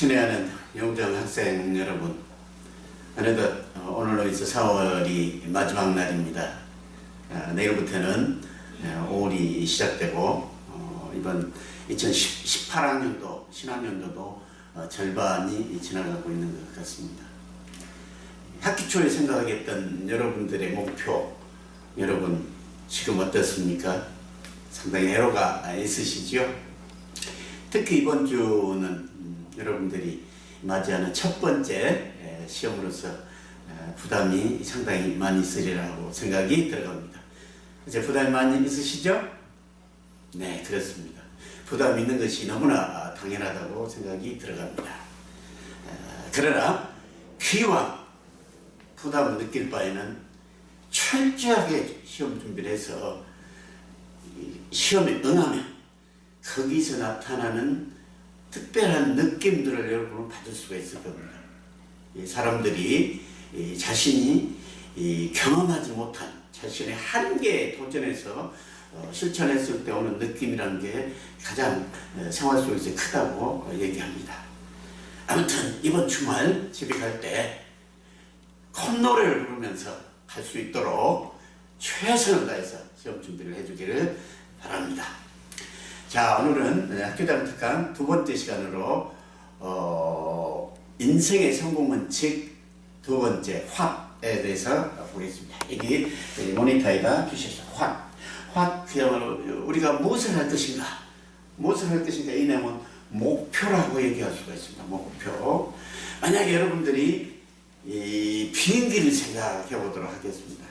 친애하는 영정 학생 여러분, 어느덧 어, 오늘로 해서 4월이 마지막 날입니다. 아, 내일부터는 어, 5월이 시작되고 어, 이번 2018학년도 신학년도도 어, 절반이 지나가고 있는 것 같습니다. 학기 초에 생각했던 여러분들의 목표, 여러분 지금 어떻습니까? 상당히 애로가 있으시죠? 특히 이번 주는 음, 여러분들이 맞이하는 첫 번째 에, 시험으로서 에, 부담이 상당히 많이 있으리라고 생각이 들어갑니다. 이제 부담이 많이 있으시죠? 네, 그렇습니다. 부담 있는 것이 너무나 당연하다고 생각이 들어갑니다. 에, 그러나 기왕 부담을 느낄 바에는 철저하게 시험 준비를 해서 이 시험에 응하면 거기서 나타나는 특별한 느낌들을 여러분은 받을 수가 있을 겁니다. 이 사람들이 이 자신이 이 경험하지 못한 자신의 한계에 도전해서 어, 실천했을 때 오는 느낌이라는 게 가장 어, 생활 속에서 크다고 어, 얘기합니다. 아무튼 이번 주말 집에 갈 때 콧노래를 부르면서 갈 수 있도록 최선을 다해서 시험 준비를 해주기를 바랍니다. 자 오늘은 학교당 특강 두 번째 시간으로 어, 인생의 성공 원칙 두 번째 확에 대해서 보겠습니다. 여기 모니터에다 주셨어요. 확. 확 그야말로 우리가 무엇을 할 것인가 무엇을 할 것인가 이 내용은 목표라고 얘기할 수가 있습니다. 목표. 만약에 여러분들이 이 비행기를 생각해 보도록 하겠습니다.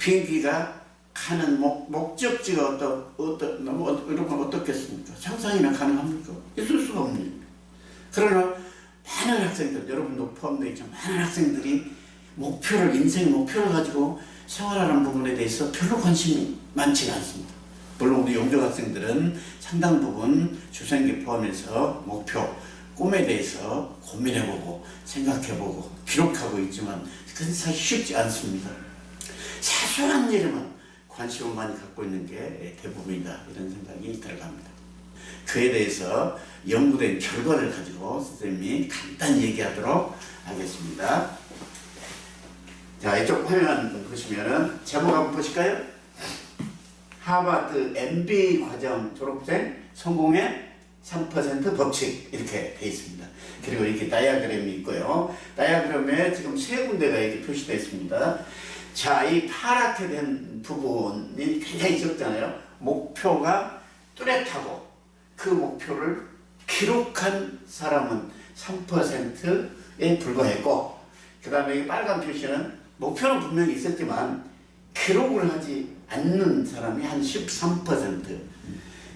비행기가 가는 목, 목적지가 어떠, 어떠, 너무 어, 여러분 어떻겠습니까? 상상이나 가능합니까? 있을 수가 없습니다. 그러나 많은 학생들, 여러분도 포함되어 있지만 많은 학생들이 목표를, 인생 목표를 가지고 생활하는 부분에 대해서 별로 관심이 많지가 않습니다. 물론 우리 용적 학생들은 상당 부분 주생기 포함해서 목표, 꿈에 대해서 고민해보고 생각해보고 기록하고 있지만 그건 사실 쉽지 않습니다. 사소한 일에만 관심을 많이 갖고 있는 게 대부분이다 이런 생각이 들어갑니다. 그에 대해서 연구된 결과를 가지고 선생님이 간단히 얘기하도록 하겠습니다. 자 이쪽 화면 보시면은 제목 한번 보실까요? 하버드 MBA 과정 졸업생 성공의 3% 법칙 이렇게 돼 있습니다. 그리고 이렇게 다이아그램이 있고요. 다이아그램에 지금 세 군데가 이렇게 표시되어 있습니다. 자, 이 파랗게 된 부분이 굉장히 적잖아요. 목표가 뚜렷하고 그 목표를 기록한 사람은 3%에 불과했고 그 다음에 이 빨간 표시는 목표는 분명히 있었지만 기록을 하지 않는 사람이 한 13%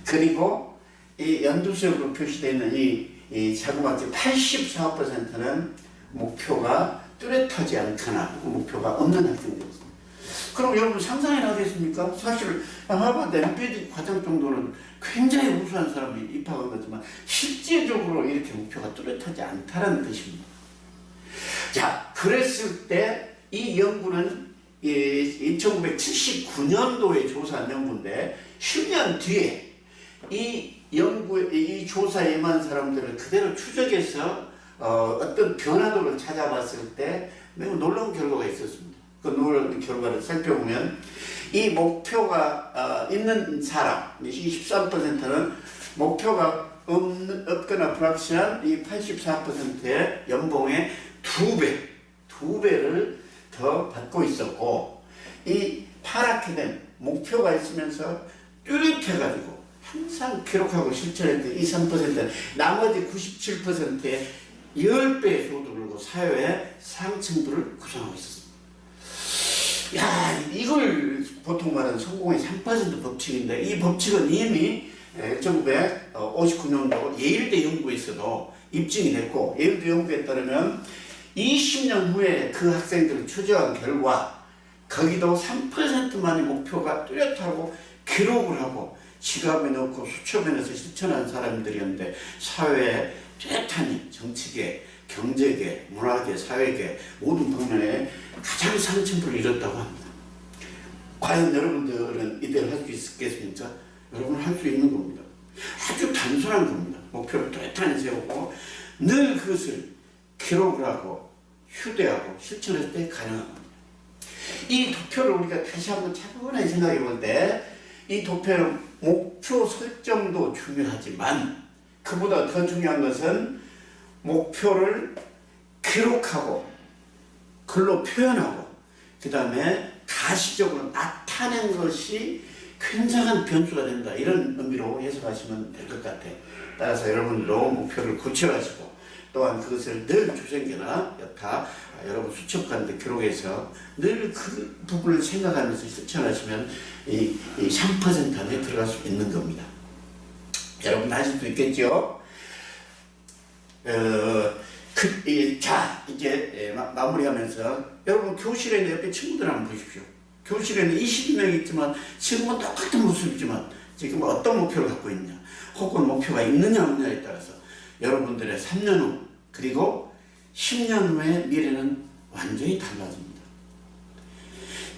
그리고 이 연두색으로 표시되어 있는 이, 이 자그마치 84%는 목표가 뚜렷하지 않거나 목표가 없는 학생들입니다. 그럼 여러분 상상이 나겠습니까? 사실 하버드 MBA 과정 정도는 굉장히 우수한 사람이 입학한 거지만 실제적으로 이렇게 목표가 뚜렷하지 않다는 뜻입니다. 자, 그랬을 때 이 연구는 1979년도에 조사한 연구인데 10년 뒤에 이 연구, 이 조사에 임한 사람들을 그대로 추적해서 어, 어떤 변화도를 찾아봤을 때 매우 놀라운 결과가 있었습니다. 그 놀라운 결과를 살펴보면 이 목표가 어, 있는 사람, 이 13%는 목표가 없는, 없거나 불확실한 이 84%의 연봉의 두 배, 두 배를 더 받고 있었고 이 파랗게 된 목표가 있으면서 뚜렷해가지고 항상 기록하고 실천했던 이 3%는 나머지 97%의 10배의 소득을 걸고 사회의 상층들을 구성하고 있었습니다. 야, 이걸 보통 말하는 성공의 3% 법칙인데 이 법칙은 이미 1959년도 예일대 연구에서도 입증이 됐고 예일대 연구에 따르면 20년 후에 그 학생들을 추적한 결과 거기도 3%만의 목표가 뚜렷하고 기록을 하고 지갑에 넣고 수첩에 넣어서 실천한 사람들이었는데 사회에 뚜렷하니 정치계, 경제계, 문화계, 사회계 모든 방면에 가장 상층부를 이뤘다고 합니다. 과연 여러분들은 이대로 할 수 있겠습니까? 여러분 할수 있는 겁니다. 아주 단순한 겁니다. 목표를 뚜렷하게 세우고 늘 그것을 기록을 하고 휴대하고 실천할 때 가능한 겁니다. 이 도표를 우리가 다시 한번 차분하게 생각해 볼 때 이 도표는 목표 설정도 중요하지만 그보다 더 중요한 것은 목표를 기록하고 글로 표현하고 그 다음에 가시적으로 나타낸 것이 굉장한 변수가 된다 이런 의미로 해석하시면 될 것 같아요. 따라서 여러분도 목표를 구체화하시고 또한 그것을 늘 조생계나 여타 아, 여러분 수첩관대 기록해서 늘 그 부분을 생각하면서 실천하시면 이, 이 3% 안에 들어갈 수 있는 겁니다. 여러분 아실 수 있겠죠? 어, 그, 이, 자, 이제 예, 마, 마무리하면서 여러분 교실에 있는 옆에 친구들 한번 보십시오. 교실에는 20명 있지만 지금은 똑같은 모습이지만 지금 어떤 목표를 갖고 있냐 혹은 목표가 있느냐 없느냐에 따라서 여러분들의 3년 후 그리고 10년 후의 미래는 완전히 달라집니다.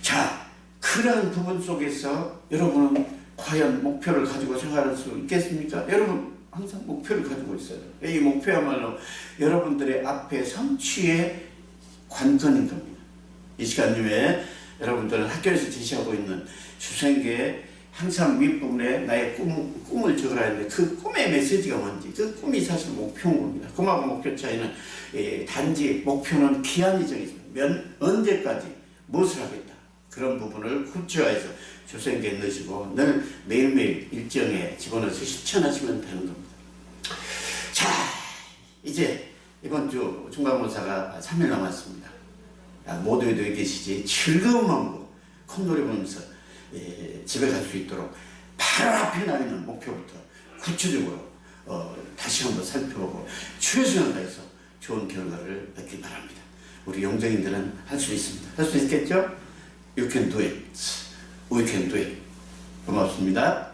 자, 그러한 부분 속에서 여러분은 과연 목표를 가지고 생활할 수 있겠습니까? 여러분 항상 목표를 가지고 있어요. 이 목표야말로 여러분들의 앞에 성취의 관건인 겁니다. 이 시간 이후에 여러분들은 학교에서 제시하고 있는 주생계에 항상 윗부분에 나의 꿈, 꿈을 적으라 했는데 그 꿈의 메시지가 뭔지 그 꿈이 사실 목표인 겁니다. 꿈하고 목표 차이는 예, 단지 목표는 기한이. 면, 언제까지 무엇을 하겠다. 그런 부분을 구체화해서 주생계에 넣으시고 늘 매일매일 일정에 집어넣어서 실천하시면 되는 겁니다. 자, 이제 이번 주 중간고사가 3일 남았습니다. 아, 모두에도 계시지 즐거운 마음으로 콧노래 보면서 예, 집에 갈 수 있도록 바로 앞에 나 있는 목표부터 구체적으로 어, 다시 한번 살펴보고 최선을 다해서 좋은 결과를 얻기 바랍니다. 우리 영정인들은 할 수 있습니다. 할 수 있겠죠? You can do it. We can do it. 고맙습니다.